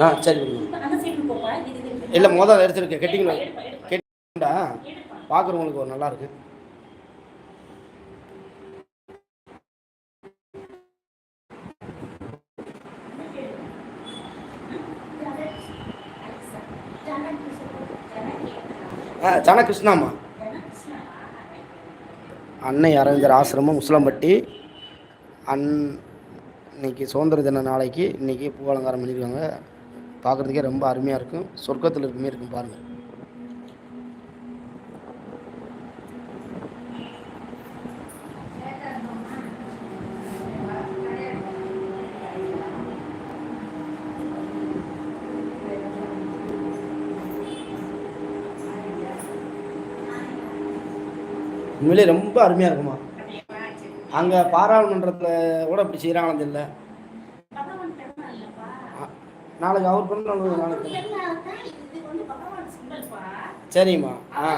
ஆ சரி இல்லை மொதல் எடுத்துருக்கு கெட்டிங்களா கெட்டிங்களா பார்க்குறவங்களுக்கு ஒரு நல்லா இருக்கு ஆ ஜன கிருஷ்ணாம்மா அன்னை அரவிந்தர் ஆசிரமம் முஸ்லம்பட்டி அன் இன்னைக்கு சுதந்திர தின நாளைக்கு இன்னைக்கு பூ அலங்காரம் பண்ணியிருக்காங்க. பார்க்குறதுக்கே ரொம்ப அருமையாக இருக்கும். சொர்க்கத்தில் இருக்குமே இருக்கும் பாருங்கள் உண்மையிலே ரொம்ப அருமையாக இருக்குமா? அங்கே பாராளுமன்றத்தில் கூட இப்படி செய்கிறாங்களே இல்லை நாளைக்கு அவர் பண்ண நாளைக்கு சரிம்மா. ஆ.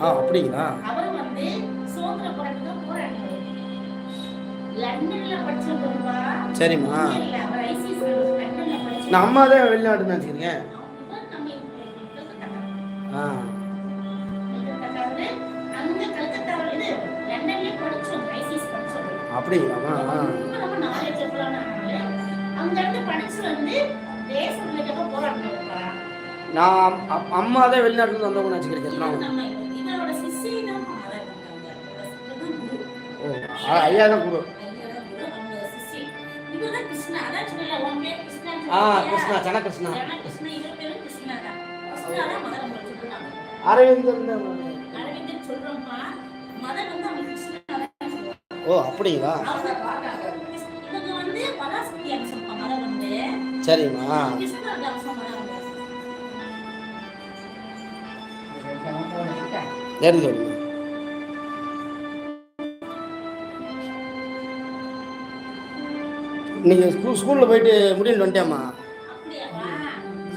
ஆ அப்படிங்களா? சரிம்மா. நான் அம்மா தான் வெளிநாட்டுன்னு கல்கத்தா ஆ. அப்படிங்களாம்மா? எவ்வளோனா அங்க இருந்து படிச்சு வந்து நான் அம்மா தான் வெளிநாட்டுல வந்தவங்க நினச்சிக்கிறேன் இவரோட தான் ஓ ஆ, ஐயா தான் குரு ஆ கிருஷ்ணா சன கிருஷ்ணா கிருஷ்ணா இவர் பேரும் சரிம்மா. சொல்லுங்க இன்னைக்கு ஸ்கூல் ஸ்கூலில் போயிட்டு முடியும் வந்துட்டேம்மா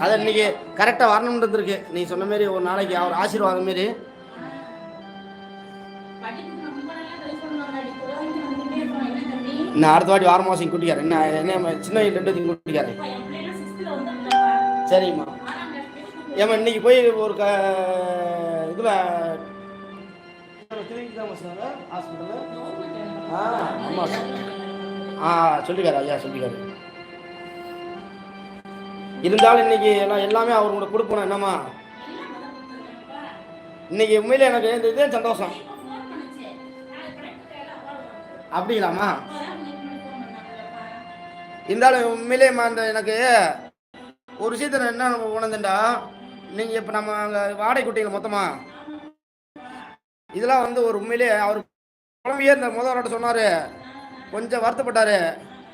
அதை இன்னைக்கு கரெக்டாக வரணுன்றது இருக்கு. நீ சொன்ன மாரி ஒரு நாளைக்கு அவர் ஆசீர்வாதம் மாரி நான் அடுத்த வாட்டி வாரம் மாதம் கூட்டிக்காரன் என்ன என்ன சின்ன வயசு ரெண்டு கூட்டிக்காரன் சரிங்கம்மா சரிம்மா. ஏம்மா இன்னைக்கு போய் ஒரு க இதில் ஹாஸ்பிட்டலில் ஆ ஆமாம் ஆ சொல்லிக்காரு ஐயா சொல்லிக்காரு. இருந்தாலும் இன்னைக்கு எல்லாம் எல்லாமே அவர் கூட கொடுப்போம் என்னம்மா? இன்னைக்கு உண்மையில எனக்கு இதே சந்தோஷம். அப்படிங்களாம்மா? இருந்தாலும் உண்மையிலேம்மா அந்த எனக்கு ஒரு விஷயத்தை நான் என்ன உணர்ந்தேன்டா? நீங்கள் இப்போ நம்ம அங்கே வாடகை குட்டிகள் மொத்தமா இதெல்லாம் வந்து ஒரு உண்மையிலே அவர் குழம்பையே இந்த முதல்வர்கிட்ட சொன்னார். கொஞ்சம் வருத்தப்பட்டார்.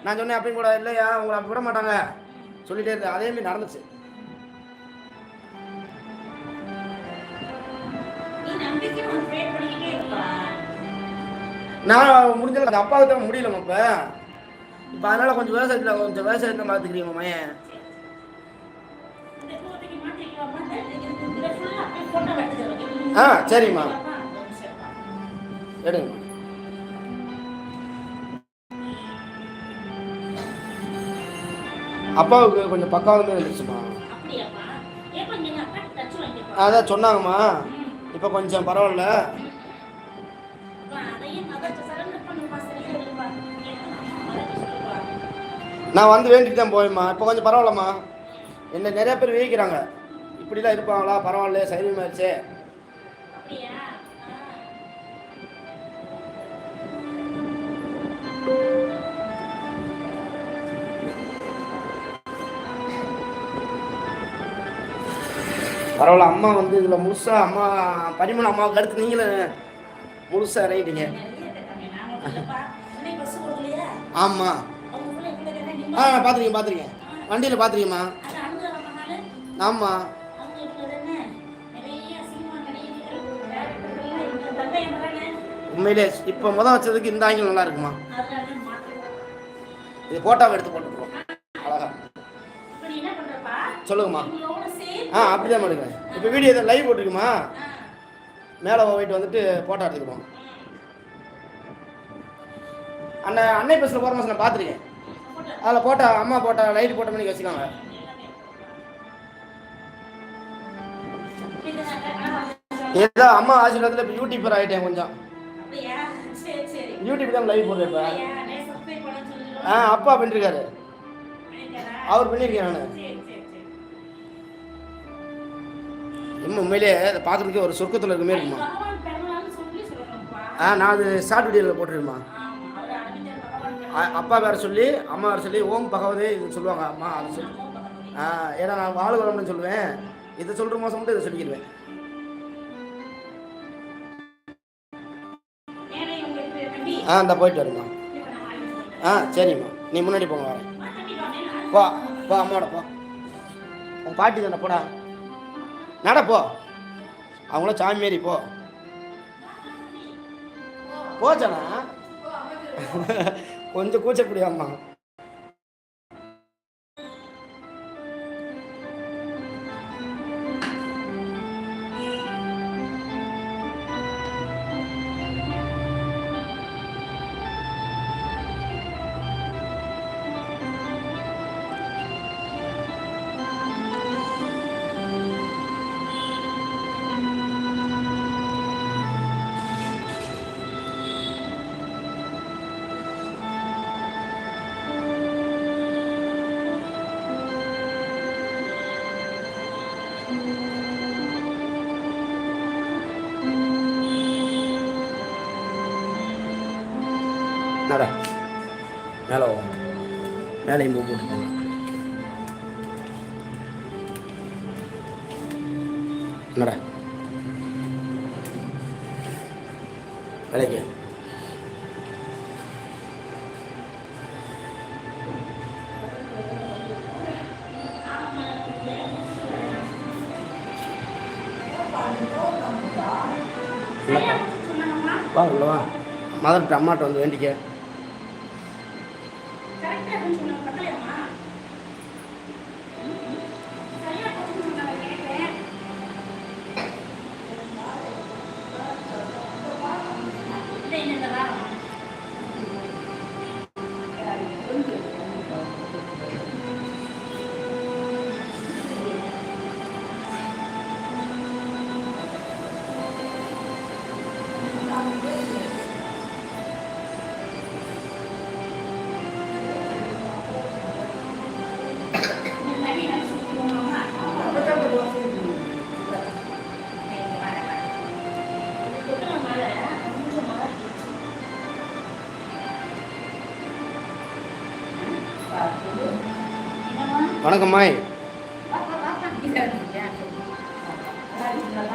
நான் சொன்னேன் அப்படின்னு கூட இல்லையா? உங்களை அப்படி விட மாட்டாங்க. சொல்லிட்டே இருந்தேன் அதே மாதிரி நடந்துச்சு. நான் முடிஞ்சல அந்த அப்பாவுக்கு தான் முடியலம்மா இப்போ இப்போ அதனால கொஞ்சம் விவசாயத்தில் கொஞ்சம் விவசாயத்தை பார்த்துக்கிறீங்க மையன் ஆ சரிம்மா. எடுங்க. அப்பாவுக்கு கொஞ்சம் பக்காவமே வந்துருச்சுமா அதான் சொன்னாங்கம்மா. இப்போ கொஞ்சம் பரவாயில்ல. நான் வந்து வேண்டிட்டு தான் போவேம்மா இப்போ கொஞ்சம் பரவாயில்லம்மா. என்ன நிறைய பேர் வேகிக்கிறாங்க இப்படிலாம் இருப்பாங்களா? பரவாயில்ல சைவமாயிருச்சே பரவாயில்ல அம்மா வந்து இதில் முழுசாக அம்மா பரிமள அம்மாவுக்கு அடுத்து நீங்களும் முழுசாக இறங்கிட்டீங்க ஆமாம் ஆ பார்த்துருக்கேன் பார்த்துருக்கேன் வண்டியில் பார்த்துருக்கேம்மா ஆமாம் உண்மையிலே இப்போ முதல் வச்சதுக்கு இந்த ஆங்கிலம் நல்லா இருக்குமா? இது ஃபோட்டோவை எடுத்து போட்டுருக்கோம் அழகா. சொல்லுங்கம்மா. ஆ அப்படிதான் எடுக்கிறேன் இப்போ வீடியோ எதாவது லைவ் போட்டிருக்குமா மேலே போயிட்டு வந்துட்டு ஃபோட்டோ எடுத்துக்கிறோம் அண்ணன் அன்னை பஸ்ஸில் போகிற மாதம் நான் பார்த்துருக்கேன் அதில் போட்டா அம்மா போட்டா லைட் போட்ட மணிக்கு வச்சுக்காங்க. ஏதோ அம்மா ஆசீர்வாதத்தில் இப்போ யூடியூபர் ஆகிட்டேன் கொஞ்சம். யூடியூப் தான் லைவ் போடுறேன் இப்போ. ஆ அப்பா பண்ணிருக்காரு. அவர் பண்ணியிருக்கேன் நான். சரி, இன்னும் உண்மையிலேயே அதை பார்க்குறதுக்கே ஒரு சொர்க்கத்தில் இருக்க மாதிரி இருக்குமா? ஆ நான் அது ஷார்ட் வீடியோவில் போட்டுருமா அப்பா வேறு சொல்லி அம்மா வேறு சொல்லி ஓம் பகவதே இது சொல்லுவாங்க. அம்மா அது சொல்லி ஆ ஏன்னா நான் வாழ்வரம்னு சொல்லுவேன். இதை சொல்கிற மாதம் மட்டும் இதை சொல்லிக்கிடுவேன் ஆ இந்த போயிட்டு வருமா ஆ சரிம்மா. நீ முன்னாடி போங்க வரேன். போ போ அம்மாவோட போ. உன் பாட்டி தானே போடா. நட போ. அவங்கள சாமி மாரி போ. போச்சானா? கொஞ்சம் கூச்சப்படியாம்மா. நட மேலே மேலையும் மேலேயும் பூ போட்டு. போங்க நட வேலைக்கு வா உள்ள வா. மதர்கிட்ட அம்மாட்ட வந்து வேண்டிக்க. అంటే కొంచెం పక్కలేదు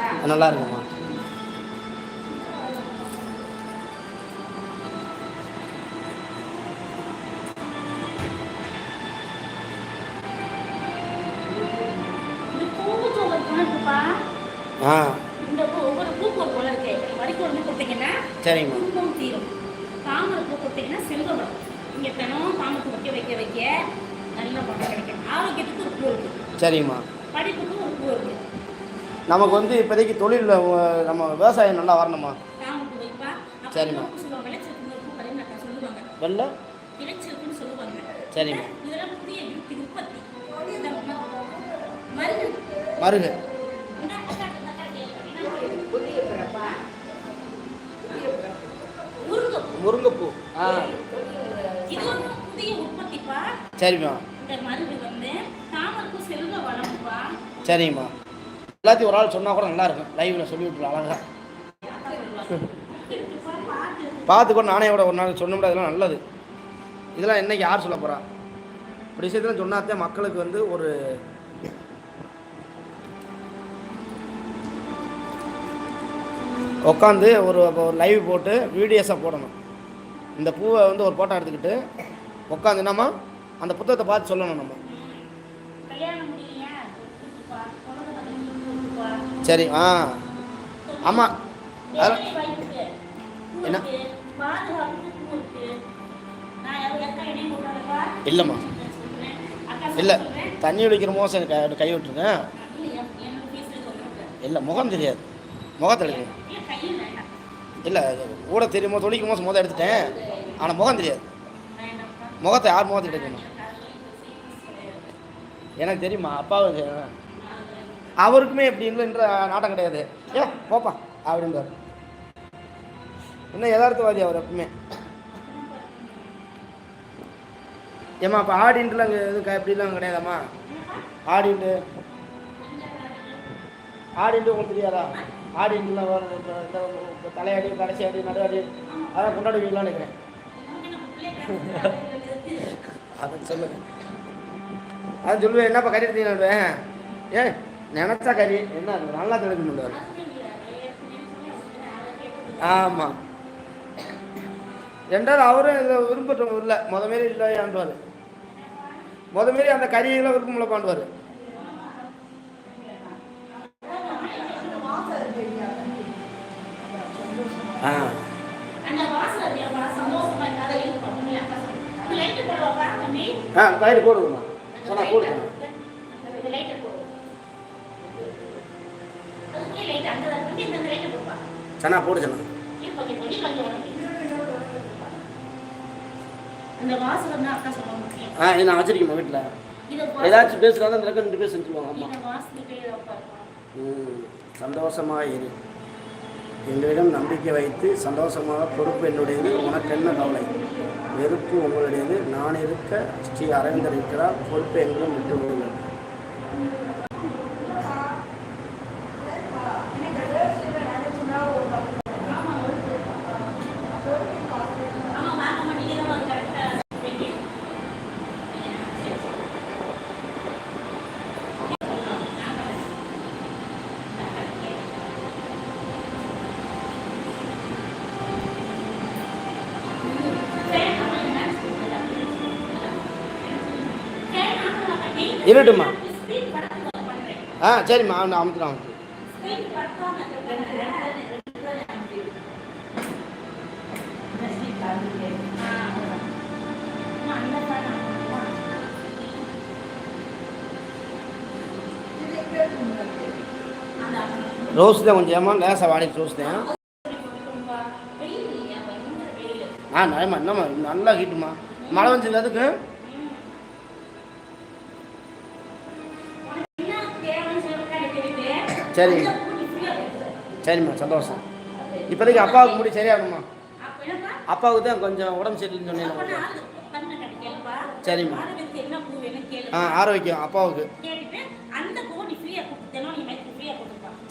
இப்ப நல்லா ஒன்று கொடுத்தீங்கன்னா சரிங்கம்மா. தாமரை பூ கொடுத்தீங்கன்னா செல்வம் வரும் இங்க தினம் தாமரை வைக்க வைக்க வைக்க நல்ல பணம் கிடைக்கும். ஆரோக்கியத்துக்கு ஒரு பூ இருக்கு. சரிங்கம்மா படிப்புக்கும் ஒரு பூ இருக்கு. நமக்கு வந்து இப்போதைக்கு தொழிலில் நம்ம விவசாயம் நல்லா வரணுமா? சரிம்மா. வெள்ள? சரிம்மா. மருகு. முருங்கைப்பூ ஆ இது வந்து புதிய உற்பத்திப்பா சரிம்மா. சரிங்கம்மா எல்லாத்தையும் ஒரு ஆள் சொன்னால் கூட நல்லா இருக்கும். லைவில் சொல்லி விட்டுலாம் அழகா. இருக்குப்பா, பாட்டு பார்த்து கூட நானே கூட ஒரு நாள் சொன்னோம்னா இதெல்லாம் நல்லது. இதெல்லாம் என்னைக்கு யார் சொல்ல போகிறா இப்படி விஷயத்தில் சொன்னாத்தே மக்களுக்கு வந்து ஒரு உட்காந்து ஒரு ஒரு லைவ் போட்டு வீடியோஸாக போடணும். இந்த பூவை வந்து ஒரு ஃபோட்டோ எடுத்துக்கிட்டு உட்காந்து என்னம்மா? அந்த புத்தகத்தை பார்த்து சொல்லணும் நம்ம. சரி ஆ. ஆமாம் என்ன? இல்லைம்மா. இல்லை. தண்ணி ஒழிக்கிற மோசம் எனக்கு கை விட்டுருங்க. இல்லை முகம் தெரியாது. முகத்தை எடுக்கணும். இல்லை ஊட தெரியுமோ தொழிக்கும் மோசம் மொதல் எடுத்துட்டேன். ஆனால் முகம் தெரியாது. முகத்தை யார் முகத்தை எடுக்கணும் எனக்கு தெரியுமா அப்பாவுக்கு. அவருக்குமே இப்படின்ற நாட்டம் கிடையாது. ஏ போப்பா அப்படின்றார் என்ன யதார்த்தவாதி அவர் எப்பவுமே. ஏம்மா அப்போ ஆடின்ட்டுலாம் அங்கே எதுவும் எப்படிலாம் இப்படிலாம் கிடையாதாம்மா? ஆடின்ட்டு ஆடின்ட்டு உங்களுக்கு தெரியாதா? ஆடின்ட்டுலாம் வர இந்த தலையாடி கடைசி ஆடி நடுவாடி அதெல்லாம் கொண்டாடுவீங்களான்னு நினைக்கிறேன். அதை சொல்லுங்க அது சொல்லுவேன் என்னப்பா கறி எடுத்தீங்க ஏன் நினச்சா கறி. என்ன நல்லா கிடைக்க ஆமாம் ரெண்டாவது அவரும் இதை விரும்பட்டும் இல்லை முத மாரி இல்லை ஆண்டுவார் முத மாரி அந்த கறியெல்லாம் விரும்பல பாண்டுவார் ஆ அந்த வாசல் இருக்கா சந்தோஷமா இருக்காத இருக்கு பண்ணி அக்கா சொல்லுங்க லைட் போடுவாப்பா தம்பி ஆ கயிறு போடுங்கம்மா சொன்னா போடுங்க இந்த லைட் போடு அதுக்கே லைட் அந்த வந்து இந்த லைட் போடுப்பா. சனா போடு சனா ஆ நான் வச்சிருக்கேன் வீட்டில் ஏதாச்சும் பேசுகிறாங்க அந்த ரெண்டு பேர் செஞ்சுருவாங்க இந்த வைப்பா ம், சந்தோஷமாக இரு. எங்களிடம் நம்பிக்கை வைத்து சந்தோஷமாக பொறுப்பு என்னுடையது. உனக்கு என்ன கவலை? வெறுப்பு உங்களுடையது. நான் இருக்க ஸ்ரீ அரவிந்தர் இருக்கிறார். பொறுப்பு எங்களும் விட்டு விடுங்கள் இருட்டுமா? ஆ சரிம்மா நான் அமுத்துறேன் ரோஸ் தான் கொஞ்சம் ஏமா லேசாக வாடிக்கு ரோஸ் தான் ஆ நயமா என்னம்மா நல்லா ஹீட்டுமா மழை வந்துச்சு அதுக்கு சரி. சரிம்மா சந்தோஷம். இப்போதைக்கு அப்பாவுக்கு முடி சரியாகணுமா அப்பாவுக்கு தான் கொஞ்சம் உடம்பு சரியில்லைன்னு சொன்னீங்க சரிம்மா. ஆ ஆரோக்கியம் அப்பாவுக்கு.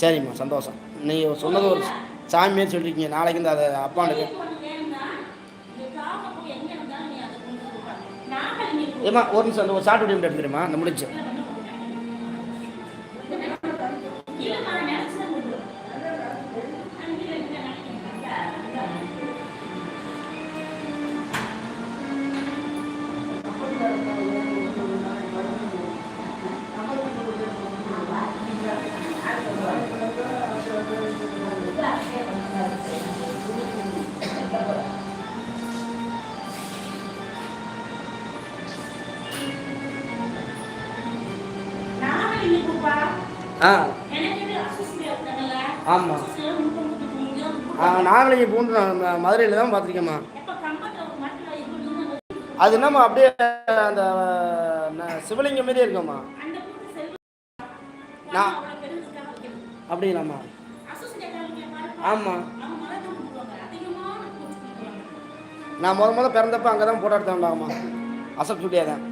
சரிம்மா சந்தோஷம். நீங்கள் சொன்னது ஒரு சாமியே சொல்லியிருக்கீங்க நாளைக்கு இந்த அதை அப்பாண்டுக்கு ஏம்மா ஒரு நிமிஷம் அந்த ஒரு வீடியோ எடுத்துக்கிறேம்மா. அந்த முடிச்சு. ஆ. ஆமாம் ஆ இங்கே பூண்டு நான் மதுரையில் தான் பார்த்துருக்கேம்மா. அது என்னம்மா அப்படியே அந்த சிவலிங்கம் மாரியே இருக்கம்மா. நான் அப்படிங்களாம்மா ஆமாம் நான் முத முத பிறந்தப்ப அங்கே தான் போட்டோ எடுத்தேன்டாம்மா அசப் சுட்டியாக தான்